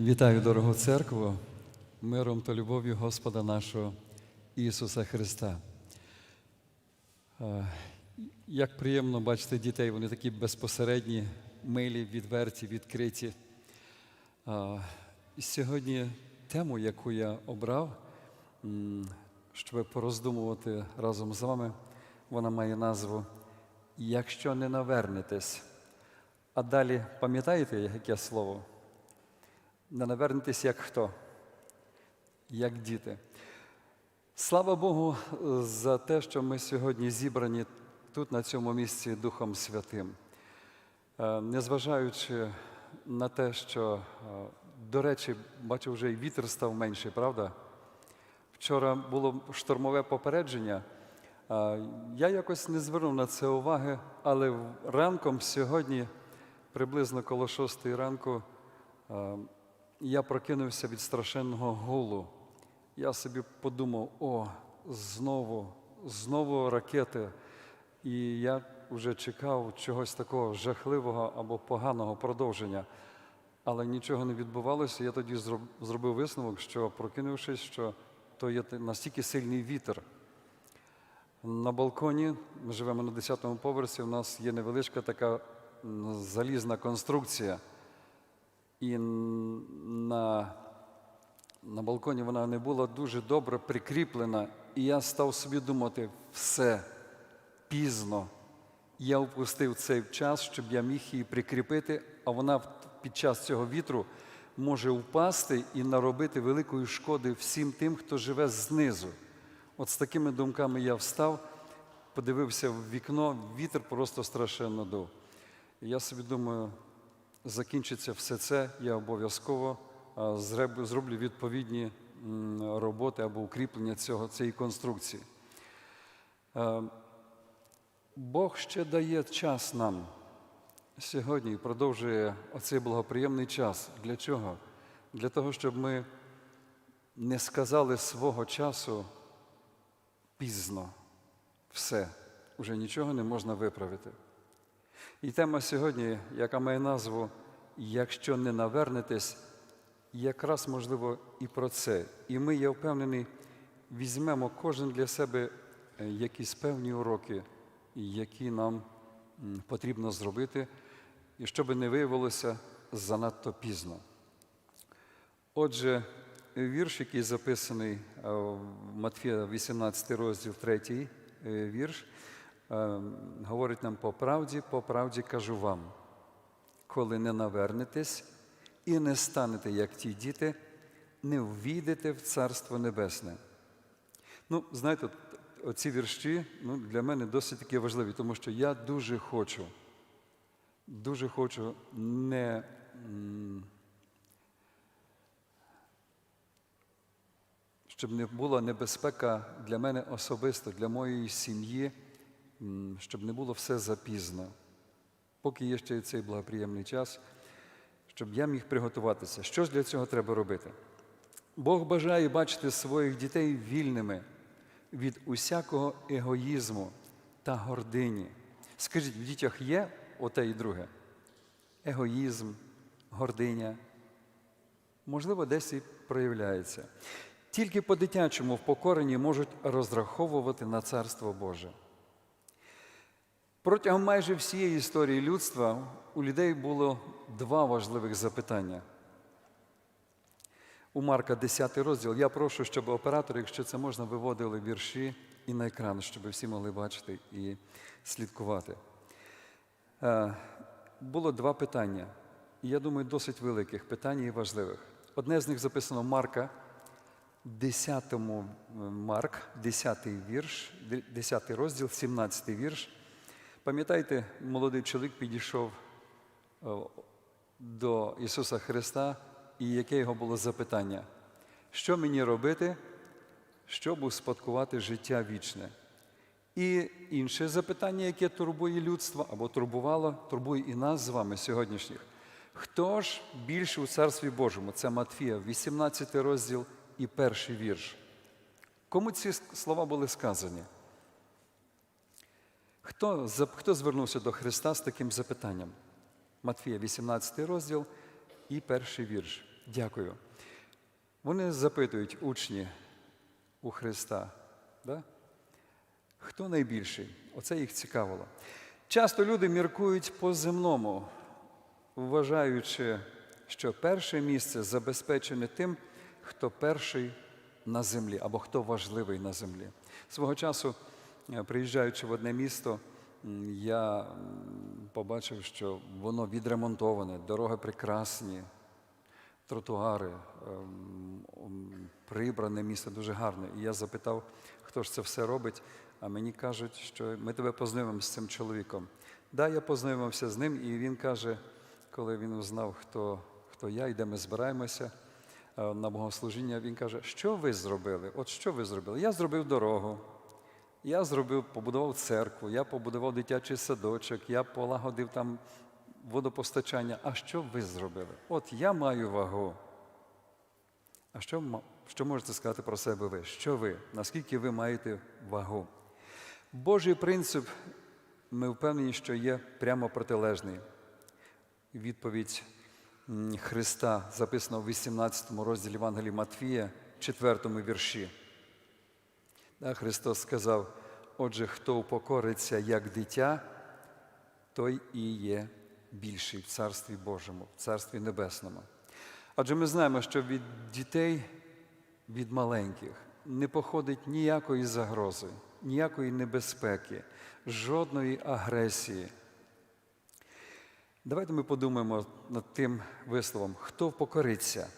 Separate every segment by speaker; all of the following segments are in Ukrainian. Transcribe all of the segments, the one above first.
Speaker 1: Вітаю, дорогу церкву, миром та любов'ю Господа нашого Ісуса Христа. Е, Як приємно бачити дітей, вони такі безпосередні, милі, відверті, відкриті. Е, сьогодні тему, яку я обрав, щоб пороздумувати разом з вами, вона має назву Якщо не навернетесь. А далі пам'ятаєте, яке слово? Не навернетесь як хто? Як діти. Слава Богу за те, що ми сьогодні зібрані тут, на цьому місці Духом Святим. Е, Незважаючи на те, що, е, до речі, бачу, вже і вітер став менший, правда? Вчора було штормове попередження. Е, Я якось не звернув на це уваги, але ранком сьогодні, приблизно коло шостої ранку, я прокинувся від страшенного гулу. Я собі подумав: о, знову, знову ракети. І я вже чекав чогось такого жахливого або поганого продовження. Але нічого не відбувалося. Я тоді зробив висновок, що прокинувшись, що то є настільки сильний вітер. На балконі ми живемо на 10-му поверсі. У нас є невеличка така залізна конструкція. І на, на балконі вона не була дуже добре прикріплена. І я став собі думати, все пізно. Я впустив цей час, щоб я міг її прикріпити, а вона під час цього вітру може впасти і наробити великої шкоди всім тим, хто живе знизу. От з такими думками я встав, подивився в вікно, вітер просто страшенно дув. Я собі думаю, закінчиться все це, я обов'язково зроблю відповідні роботи або укріплення цього, цієї конструкції. Бог ще дає час нам сьогодні і продовжує оцей благоприємний час. Для чого? Для того, щоб ми не сказали свого часу пізно. Все, вже нічого не можна виправити. І тема сьогодні, яка має назву Якщо не навернетесь, якраз можливо і про це. І ми, я впевнений, візьмемо кожен для себе е, якісь певні уроки, які нам потрібно зробити, і щоб не виявилося занадто пізно. Отже, вірш, який записаний е, в Матфія 18 розділ 3 е, вірш, говорить нам по правді, по правді кажу вам, коли не навернетесь і не станете, як ті діти, не ввійдете в Царство Небесне. Ну, знаєте, оці вірші ну, для мене досить таки важливі, тому що я дуже хочу, дуже хочу не. щоб не була небезпека для мене особисто, для моєї сім'ї, щоб не було все запізно. Поки є ще цей благоприємний час, щоб я міг приготуватися. Що ж для цього треба робити? Бог бажає бачити своїх дітей вільними від усякого егоїзму та гордині. Скажіть, в дітях є оте і друге? Егоїзм, гординя, можливо, десь і проявляється. Тільки по-дитячому в покоренні можуть розраховувати на Царство Боже. Протягом майже всієї історії людства у людей було два важливих запитання. У Марка 10 розділ. Я прошу, щоб оператори, якщо це можна, виводили вірші і на екран, щоб всі могли бачити і слідкувати. Е, Було два питання. І я думаю, досить великих питань і важливих. Одне з них записано Марка, 10 Марк, 10 вірш, 10 розділ, 17 вірш. Пам'ятаєте, молодий чоловік підійшов до Ісуса Христа, і яке його було запитання? Що мені робити, щоб успадкувати життя вічне? І інше запитання, яке турбує людство або турбувало, турбує і нас з вами сьогоднішніх. Хто ж більше у Царстві Божому? Це Матфія, 18 розділ і перший вірш. Кому ці слова були сказані? Хто, хто звернувся до Христа з таким запитанням? Матфія, 18 розділ і перший вірш. Дякую. Вони запитують учні у Христа, да? хто найбільший? Оце їх цікавило. Часто люди міркують по-земному, вважаючи, що перше місце забезпечене тим, хто перший на землі або хто важливий на землі. Свого часу, приїжджаючи в одне місто, я побачив, що воно відремонтоване, дороги прекрасні, тротуари, ем, прибране місце дуже гарне. І я запитав, хто ж це все робить. А мені кажуть, що ми тебе познайомимо з цим чоловіком. Да, я познайомився з ним, і він каже, коли він узнав, хто, хто я і де ми збираємося е, на богослужіння, він каже, що ви зробили? От що ви зробили? Я зробив дорогу. Я зробив, побудував церкву, я побудував дитячий садочок, я полагодив там водопостачання. А що ви зробили? От я маю вагу. А що, що можете сказати про себе ви? Що ви? Наскільки ви маєте вагу? Божий принцип, ми впевнені, що є прямо протилежний. Відповідь Христа записана в 18 розділі Євангелії Матвія, 4 вірші. Христос сказав: отже, хто упокориться як дитя, той і є більший в Царстві Божому, в Царстві Небесному. Адже ми знаємо, що від дітей, від маленьких, не походить ніякої загрози, ніякої небезпеки, жодної агресії. Давайте ми подумаємо над тим висловом, хто покориться.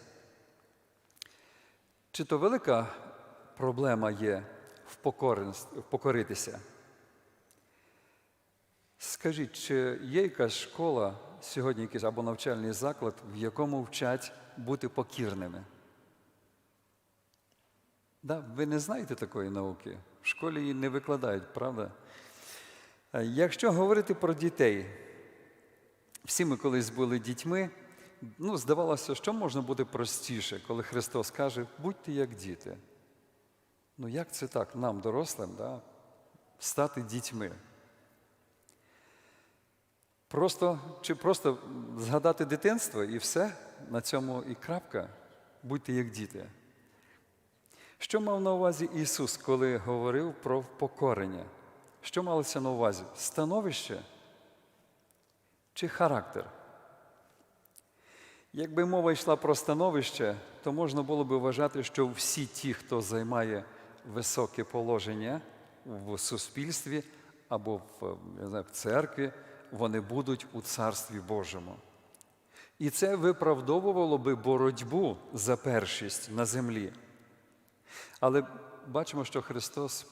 Speaker 1: Чи то велика проблема є в покоренс- в покоритися? Скажіть, чи є якась школа сьогодні, якийсь або навчальний заклад, в якому вчать бути покірними? Да, ви не знаєте такої науки. В школі її не викладають, правда? Е, Якщо говорити про дітей, всі ми колись були дітьми, ну, здавалося, що можна бути простіше, коли Христос каже, будьте як діти. Ну як це так, нам, дорослим, да, стати дітьми? Просто, чи просто згадати дитинство і все, на цьому і крапка, будьте як діти. Що мав на увазі Ісус, коли говорив про покорення? Що малося на увазі? Становище чи характер? Якби мова йшла про становище, то можна було би вважати, що всі ті, хто займає високе положення в суспільстві або в, я знаю, в церкві, вони будуть у Царстві Божому. І це виправдовувало би боротьбу за першість на землі. Але бачимо, що Христос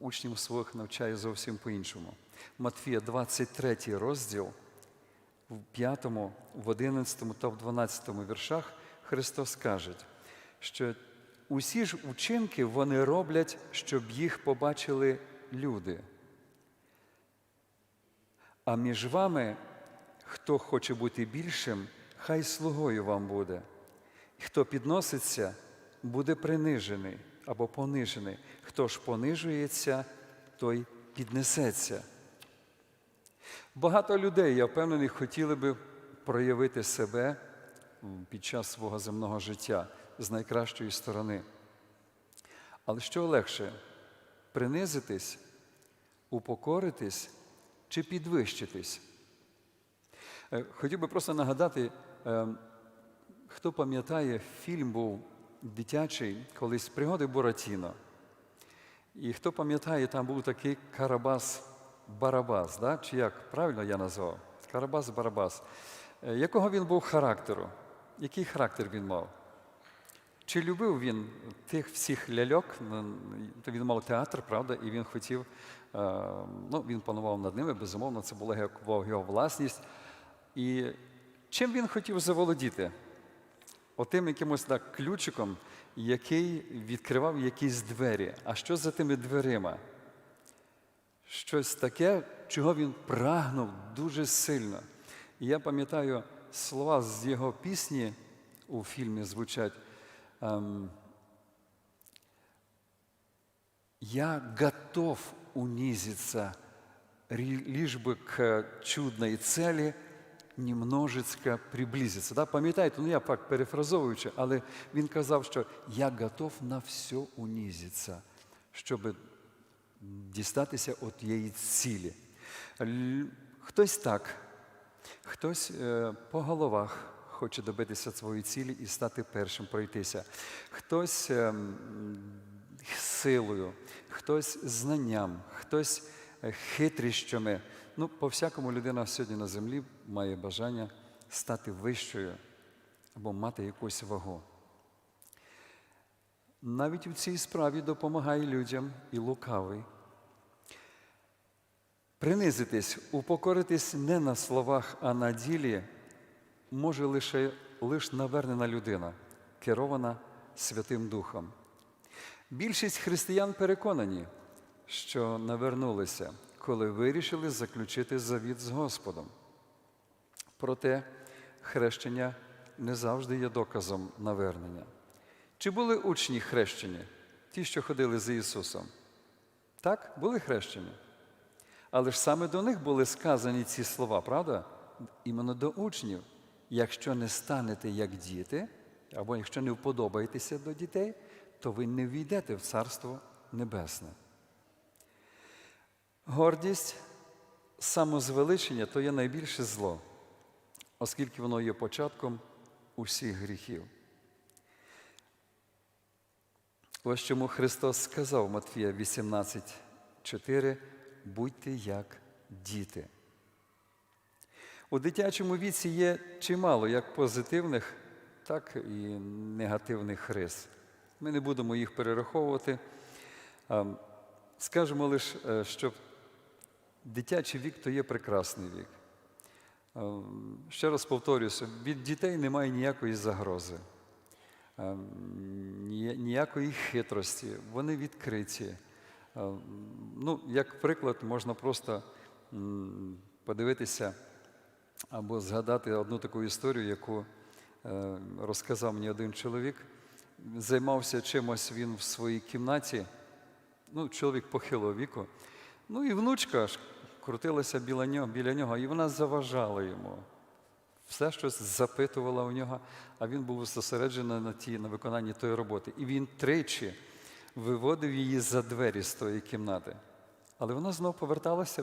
Speaker 1: учнів своїх навчає зовсім по-іншому. Матфія, 23 розділ, в 5, в 11 та в 12 віршах Христос каже, що усі ж учинки вони роблять, щоб їх побачили люди. А між вами, хто хоче бути більшим, хай слугою вам буде. Хто підноситься, буде принижений або понижений. Хто ж понижується, той піднесеться. Багато людей, я впевнений, хотіли би проявити себе під час свого земного життя з найкращої сторони. Але що легше принизитись, упокоритись чи підвищитись? Е, Хотів би просто нагадати, е, хто пам'ятає, фільм був дитячий, колись пригоди Буратіно. І хто пам'ятає, там був такий Карабас Барабас, да? чи як правильно я назвав? Карабас Барабас. Е, Якого він був характеру? Який характер він мав? Чи любив він тих всіх ляльок? Ну, він мав театр, правда, і він хотів, е, ну, він панував над ними, безумовно, це була його власність. І чим він хотів заволодіти? Отим якимось так ключиком, який відкривав якісь двері. А що за тими дверима? Щось таке, чого він прагнув дуже сильно. І я пам'ятаю слова з його пісні у фільмі звучать. Я готов унизиться, лишь бы к чудной цели немножечко приблизиться. Да? Пам'ятаєте, ну я так перефразовуючи, але він казав, що я готов на все унизиться, щоб дістатися от тієї цілі. Хтось так, хтось е, по головах хоче добитися своєї цілі і стати першим пройтися. Хтось е, силою, хтось знанням, хтось е, хитрощами. Ну, по-всякому людина сьогодні на землі має бажання стати вищою або мати якусь вагу. Навіть у цій справі допомагає людям і лукавий. Принизитись, упокоритись не на словах, а на ділі може лише, лише навернена людина, керована Святим Духом. Більшість християн переконані, що навернулися, коли вирішили заключити завіт з Господом. Проте хрещення не завжди є доказом навернення. Чи були учні хрещені, ті, що ходили за Ісусом? Так, були хрещені. Але ж саме до них були сказані ці слова, правда? Іменно до учнів. Якщо не станете як діти, або якщо не вподобаєтеся до дітей, то ви не війдете в Царство Небесне. Гордість, самозвеличення то є найбільше зло, оскільки воно є початком усіх гріхів. Ось чому Христос сказав Матфія 18,4 будьте як діти. У дитячому віці є чимало як позитивних, так і негативних рис. Ми не будемо їх перераховувати. Скажемо лише, що дитячий вік то є прекрасний вік. Ще раз повторюся, від дітей немає ніякої загрози, ніякої хитрості, вони відкриті. Ну, як приклад, можна просто подивитися або згадати одну таку історію, яку е, розказав мені один чоловік. Займався чимось він в своїй кімнаті, ну, чоловік похилого віку. Ну і внучка ж крутилася біля нього, біля нього, і вона заважала йому. Все щось запитувала у нього, а він був зосереджений на, ті, на виконанні тої роботи. І він тричі виводив її за двері з тої кімнати. Але вона знов поверталася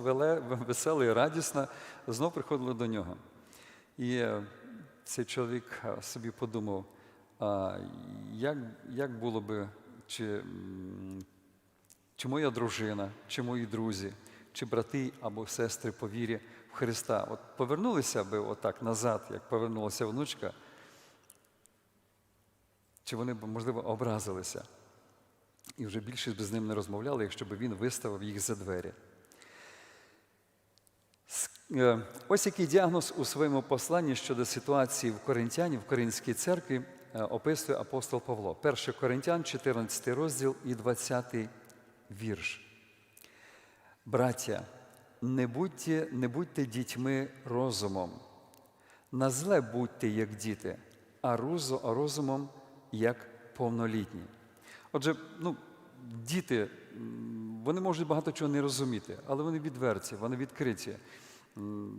Speaker 1: весела і радісна, знов приходила до нього. І е, цей чоловік е, собі подумав, а як, як було би, чи, чи моя дружина, чи мої друзі, чи брати або сестри по вірі в Христа. От повернулися би отак назад, як повернулася внучка, чи вони б, можливо, образилися. І вже більше б з ним не розмовляли, якщо б він виставив їх за двері. Е, Ось який діагноз у своєму посланні щодо ситуації в Коринтяні, в Коринській церкві е, описує апостол Павло. 1 Коринтян, 14 розділ і 20 вірш. Браття, не будьте, не будьте дітьми розумом. На зле будьте як діти, а розумом як повнолітні. Отже, ну, діти, вони можуть багато чого не розуміти, але вони відверті, вони відкриті,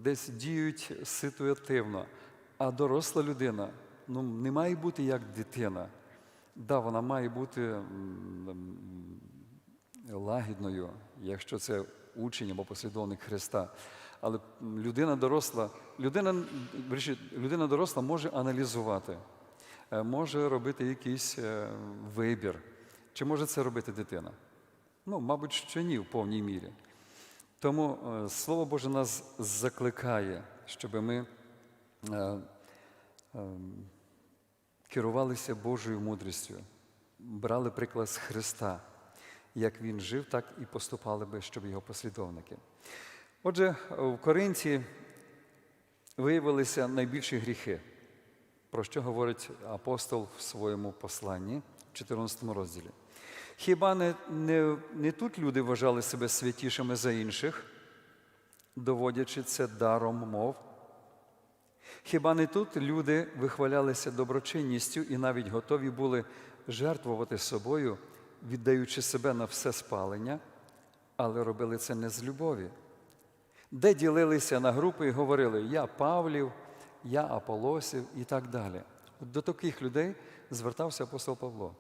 Speaker 1: десь діють ситуативно. А доросла людина ну, не має бути як дитина. Да, вона має бути лагідною, якщо це учень або послідовник Христа. Але людина доросла, людина, людина доросла може аналізувати, е, може робити якийсь е, вибір. Чи може це робити дитина? Ну, мабуть, що ні в повній мірі. Тому е, Слово Боже нас закликає, щоб ми е, е, керувалися Божою мудрістю, брали приклад з Христа. Як він жив, так і поступали би, щоб його послідовники. Отже, в Коринті виявилися найбільші гріхи, про що говорить апостол в своєму посланні, в 14 розділі. Хіба не, не, не тут люди вважали себе святішими за інших, доводячи це даром мов? Хіба не тут люди вихвалялися доброчинністю і навіть готові були жертвувати собою, віддаючи себе на все спалення, але робили це не з любові? Де ділилися на групи і говорили: Я Павлів, я Аполосів і так далі. До таких людей звертався апостол Павло.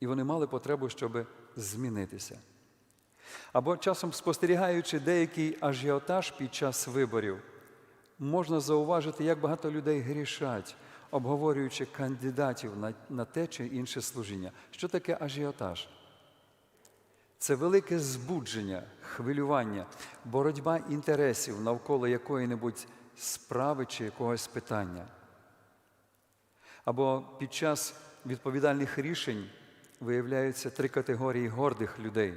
Speaker 1: І вони мали потребу, щоб змінитися. Або часом спостерігаючи деякий ажіотаж під час виборів, можна зауважити, як багато людей грішать, обговорюючи кандидатів на, на те чи інше служіння. Що таке ажіотаж? Це велике збудження, хвилювання, боротьба інтересів навколо якої-небудь справи чи якогось питання. Або під час відповідальних рішень виявляються три категорії гордих людей.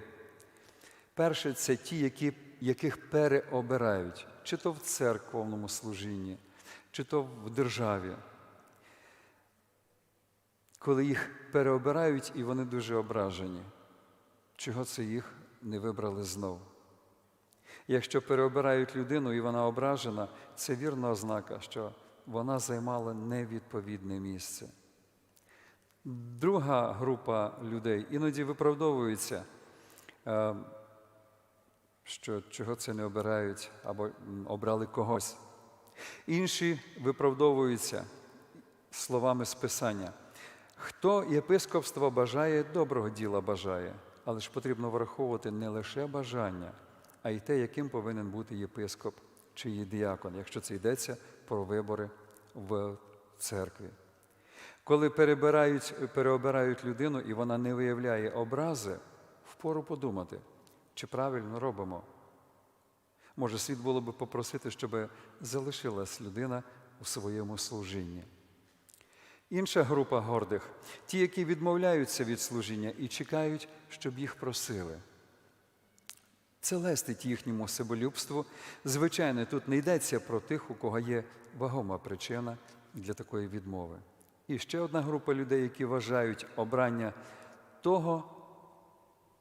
Speaker 1: Перше це ті, які, яких переобирають, чи то в церковному служінні, чи то в державі. Коли їх переобирають і вони дуже ображені, чого це їх не вибрали знов. Якщо переобирають людину і вона ображена, це вірна ознака, що вона займала невідповідне місце. Друга група людей іноді виправдовується, е, що чого це не обирають або обрали когось. Інші виправдовуються словами з Писання. Хто єпископство бажає, доброго діла бажає, але ж потрібно враховувати не лише бажання, а й те, яким повинен бути єпископ чи діакон, якщо це йдеться про вибори в церкві. Коли перебирають, переобирають людину і вона не виявляє образи, впору подумати, чи правильно робимо. Може, слід було би попросити, щоб залишилась людина у своєму служінні. Інша група гордих ті, які відмовляються від служіння і чекають, щоб їх просили. Це лестить їхньому себолюбству. Звичайно, тут не йдеться про тих, у кого є вагома причина для такої відмови. І ще одна група людей, які вважають обрання того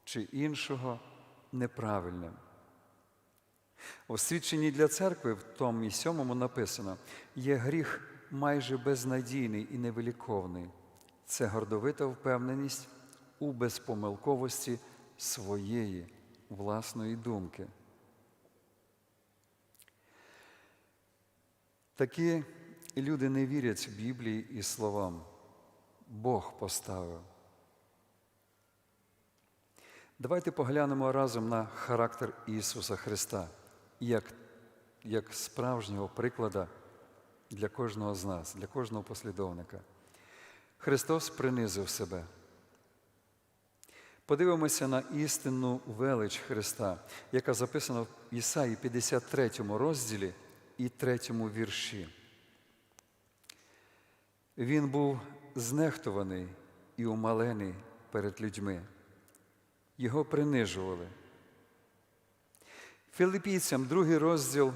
Speaker 1: чи іншого неправильним. У свідченні для церкви в тому і сьомому написано: є гріх майже безнадійний і невиліковний. Це гордовита впевненість у безпомилковості своєї власної думки. Такі люди не вірять Біблії і словам. Бог поставив. Давайте поглянемо разом на характер Ісуса Христа, як, як справжнього приклада для кожного з нас, для кожного послідовника. Христос принизив себе. Подивимося на істинну велич Христа, яка записана в Ісаї 53 розділі і 3 вірші. Він був знехтуваний і умалений перед людьми. Його принижували. Філіпійцям другий розділ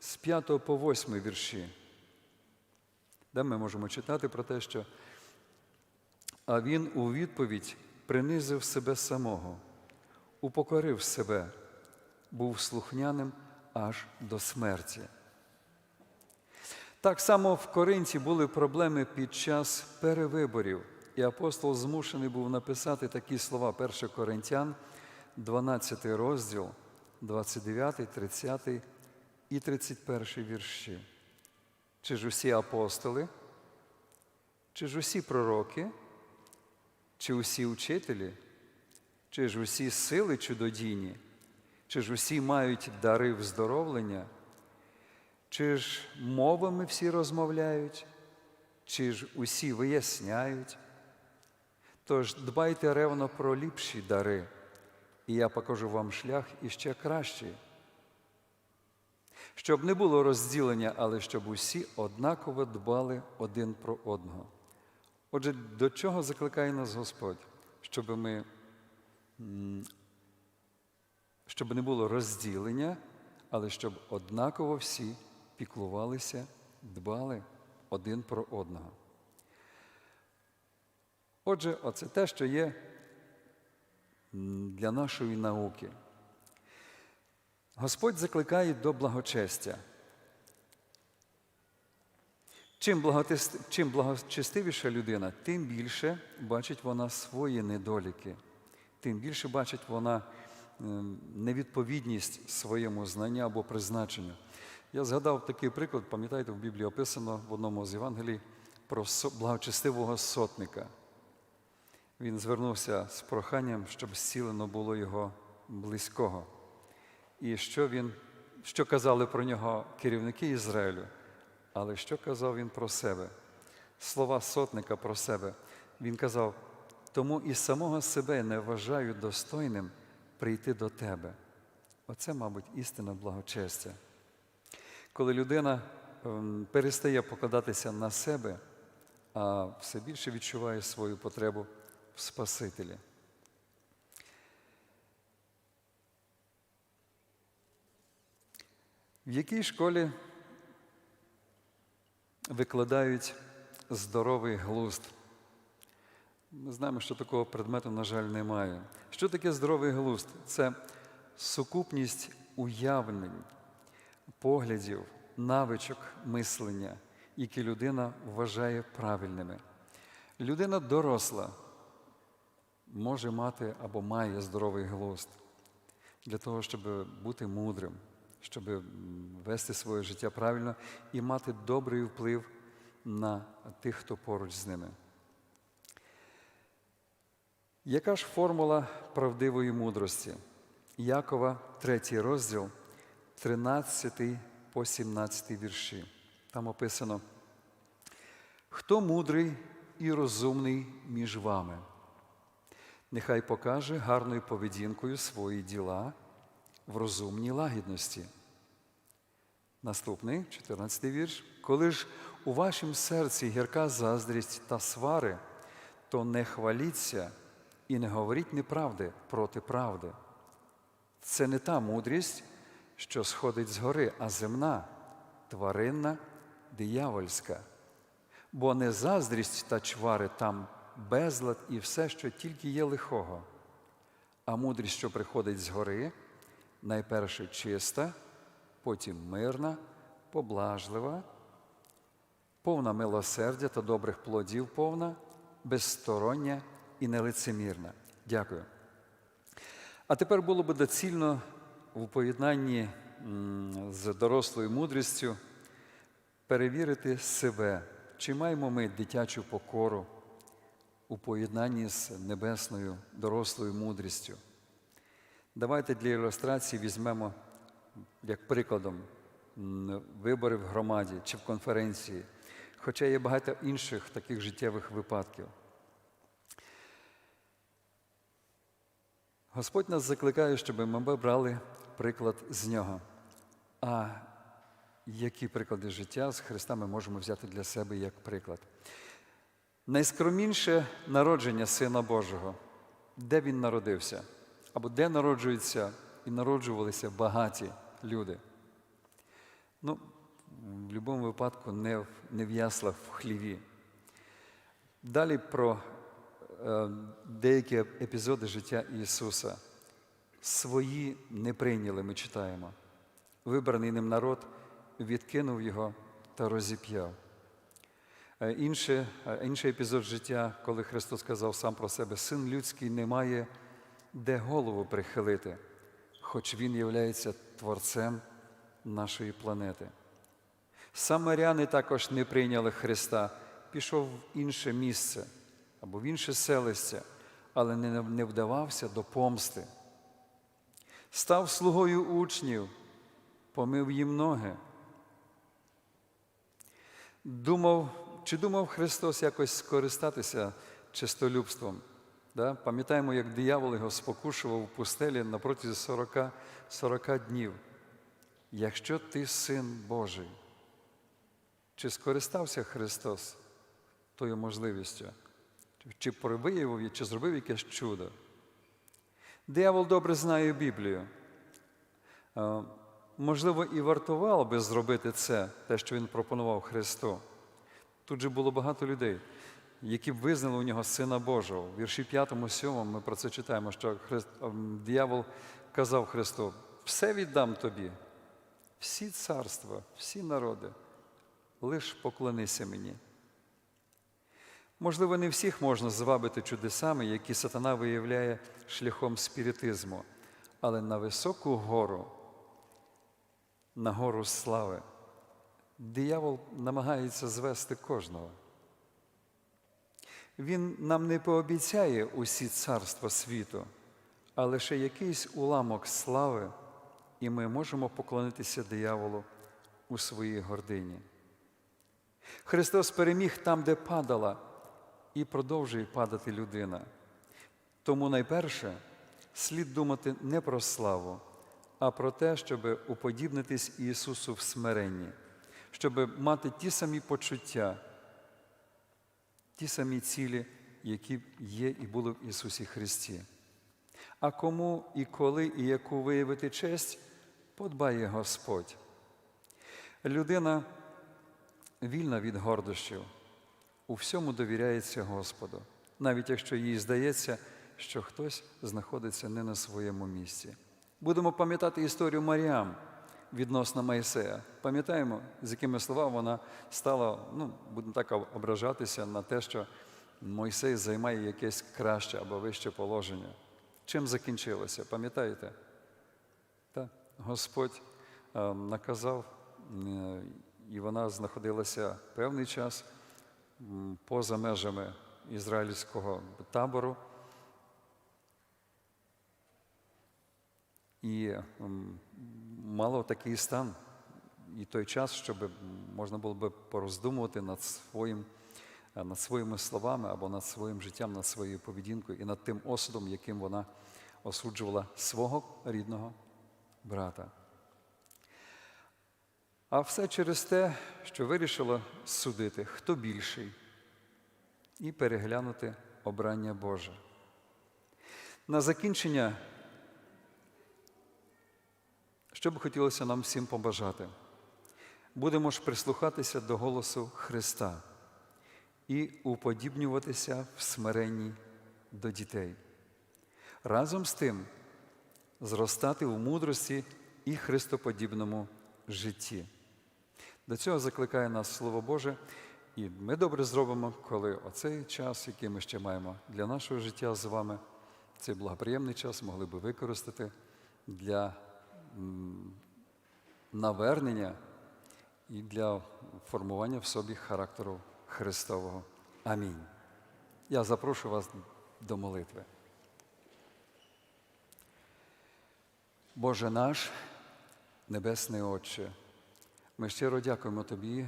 Speaker 1: з 5 по 8 вірші. Де ми можемо читати про те, що а він у відповідь принизив себе самого, упокорив себе, був слухняним аж до смерті. Так само в Коринті були проблеми під час перевиборів, і апостол змушений був написати такі слова 1 Коринтян, 12 розділ, 29, 30 і 31 вірші. Чи ж усі апостоли, чи ж усі пророки, чи усі учителі, чи ж усі сили чудодійні, чи ж усі мають дари вздоровлення, чи ж мовами всі розмовляють, чи ж усі виясняють. Тож дбайте ревно про ліпші дари, і я покажу вам шлях іще кращий. Щоб не було розділення, але щоб усі однаково дбали один про одного. Отже, до чого закликає нас Господь? Щоб ми, щоб не було розділення, але щоб однаково всі піклувалися, дбали один про одного. Отже, оце те, що є для нашої науки. Господь закликає до благочестя. Чим, благотест... Чим благочестивіша людина, тим більше бачить вона свої недоліки, тим більше бачить вона невідповідність своєму знанню або призначенню. Я згадав такий приклад, пам'ятаєте, в Біблії описано в одному з Євангелій про благочестивого сотника. Він звернувся з проханням, щоб зцілено було його близького. І що він, що казали про нього керівники Ізраїлю, але що казав він про себе? Слова сотника про себе. Він казав: тому і самого себе не вважаю достойним прийти до тебе. Оце, мабуть, істина благочестя. Коли людина ем, перестає покладатися на себе, а все більше відчуває свою потребу в Спасителі. В якій школі викладають здоровий глузд? Ми знаємо, що такого предмету, на жаль, немає. Що таке здоровий глузд? Це сукупність уявлень, поглядів, навичок мислення, які людина вважає правильними. Людина доросла може мати або має здоровий глузд для того, щоб бути мудрим, щоб вести своє життя правильно і мати добрий вплив на тих, хто поруч з ними. Яка ж формула правдивої мудрості? Якова, 3 розділ, 13 по 17 вірші. Там описано: Хто мудрий і розумний між вами? Нехай покаже гарною поведінкою свої діла в розумній лагідності. Наступний, 14 вірш. Коли ж у вашім серці гірка заздрість та свари, то не хваліться і не говоріть неправди проти правди. Це не та мудрість, що сходить згори, а земна, тваринна, диявольська. Бо не заздрість та чвари там безлад і все, що тільки є лихого, а мудрість, що приходить згори, найперше чиста, потім мирна, поблажлива, повна милосердя та добрих плодів повна, безстороння і нелицемірна. Дякую. А тепер було би доцільно у поєднанні з дорослою мудрістю перевірити себе, чи маємо ми дитячу покору у поєднанні з небесною дорослою мудрістю. Давайте для ілюстрації візьмемо як прикладом вибори в громаді чи в конференції, хоча є багато інших таких життєвих випадків. Господь нас закликає, щоб ми брали приклад з нього. А які приклади життя з Христа ми можемо взяти для себе як приклад? Найскромніше народження Сина Божого, де Він народився, або де народжуються і народжувалися багаті люди. Ну, в будь-якому випадку не в, не в яслах в хліві. Далі про деякі епізоди життя Ісуса. Свої не прийняли, ми читаємо. Вибраний ним народ відкинув його та розіп'яв. Е, Інше, е, інший епізод життя, коли Христос сказав сам про себе, син людський не має де голову прихилити, хоч Він являється творцем нашої планети. Самаряни також не прийняли Христа, пішов в інше місце або в інше селище, але не, вдавався до помсти. Став слугою учнів, помив їм ноги. Думав, чи думав Христос якось скористатися чистолюбством? Да? Пам'ятаємо, як диявол його спокушував у пустелі на протязі 40, 40 днів. Якщо ти син Божий, чи скористався Христос тою можливістю? Чи проявив, чи зробив якесь чудо? Диявол добре знає Біблію. Е, Можливо, і вартувало би зробити це, те, що він пропонував Христу. Тут же було багато людей, які б визнали у нього Сина Божого. В вірші 5-7 ми про це читаємо, що Христ, ем, диявол казав Христу: все віддам тобі, всі царства, всі народи, лиш поклонися мені. Можливо, не всіх можна звабити чудесами, які сатана виявляє шляхом спіритизму, але на високу гору на гору слави. Диявол намагається звести кожного. Він нам не пообіцяє усі царства світу, а лише якийсь уламок слави, і ми можемо поклонитися дияволу у своїй гордині. Христос переміг там, де падала, і продовжує падати людина. Тому найперше слід думати не про славу, а про те, щоб уподібнитись Ісусу в смиренні, щоб мати ті самі почуття, ті самі цілі, які є і були в Ісусі Христі. А кому і коли, і яку виявити честь, подбає Господь. Людина вільна від гордощів, у всьому довіряється Господу, навіть якщо їй здається, що хтось знаходиться не на своєму місці. Будемо пам'ятати історію Маріам відносно Майсея. Пам'ятаємо, з якими словами вона стала, ну, будемо так ображатися на те, що Мойсей займає якесь краще або вище положення. Чим закінчилося, пам'ятаєте? Так, Господь е, наказав, е, і вона знаходилася певний час поза межами ізраїльського табору. І м, мала такий стан і той час, щоб можна було би пороздумувати над своїм, е, над своїми словами або над своїм життям, над своєю поведінкою і над тим осудом, яким вона осуджувала свого рідного брата. А все через те, що вирішила судити, хто більший, і переглянути обрання Боже. На закінчення, що би хотілося нам всім побажати, будемо ж прислухатися до голосу Христа і уподібнюватися в смиренні до дітей. Разом з тим зростати в мудрості і христоподібному житті. До цього закликає нас Слово Боже, і ми добре зробимо, коли оцей час, який ми ще маємо для нашого життя з вами, цей благоприємний час могли би використати для навернення і для формування в собі характеру Христового. Амінь. Я запрошую вас до молитви. Боже наш, Небесний Отче, ми щиро дякуємо Тобі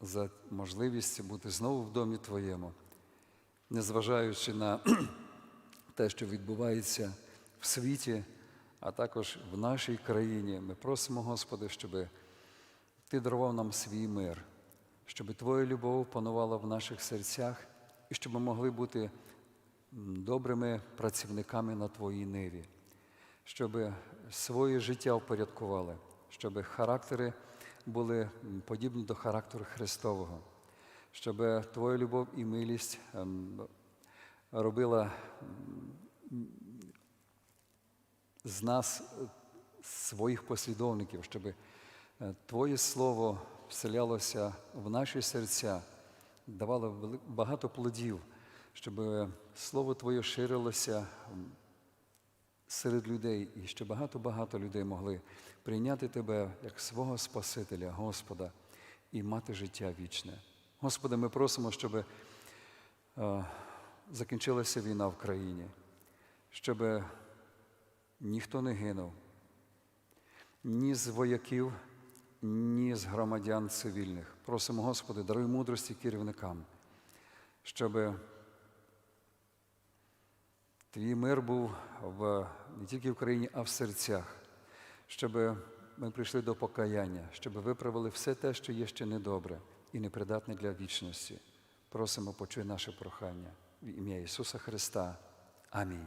Speaker 1: за можливість бути знову в домі Твоєму, незважаючи на те, що відбувається в світі, а також в нашій країні. Ми просимо, Господи, щоб Ти дарував нам свій мир, щоб Твоя любов панувала в наших серцях і щоб ми могли бути добрими працівниками на Твоїй ниві щоб своє життя впорядкували, щоб характери були подібні до характеру Христового, щоб Твоя любов і милість ем, робила з нас е, своїх послідовників, щоб е, Твоє Слово вселялося в наші серця, давало багато плодів, щоб Слово Твоє ширилося серед людей, і ще багато-багато людей могли прийняти Тебе як свого Спасителя, Господа, і мати життя вічне. Господи, ми просимо, щоб е, закінчилася війна в країні, щоб ніхто не гинув, ні з вояків, ні з громадян цивільних. Просимо, Господи, даруй мудрості керівникам, щоб Твій мир був в, не тільки в країні, а в серцях, щоб ми прийшли до покаяння, щоб виправили все те, що є ще недобре і непридатне для вічності. Просимо, почуй наше прохання в ім'я Ісуса Христа. Амінь.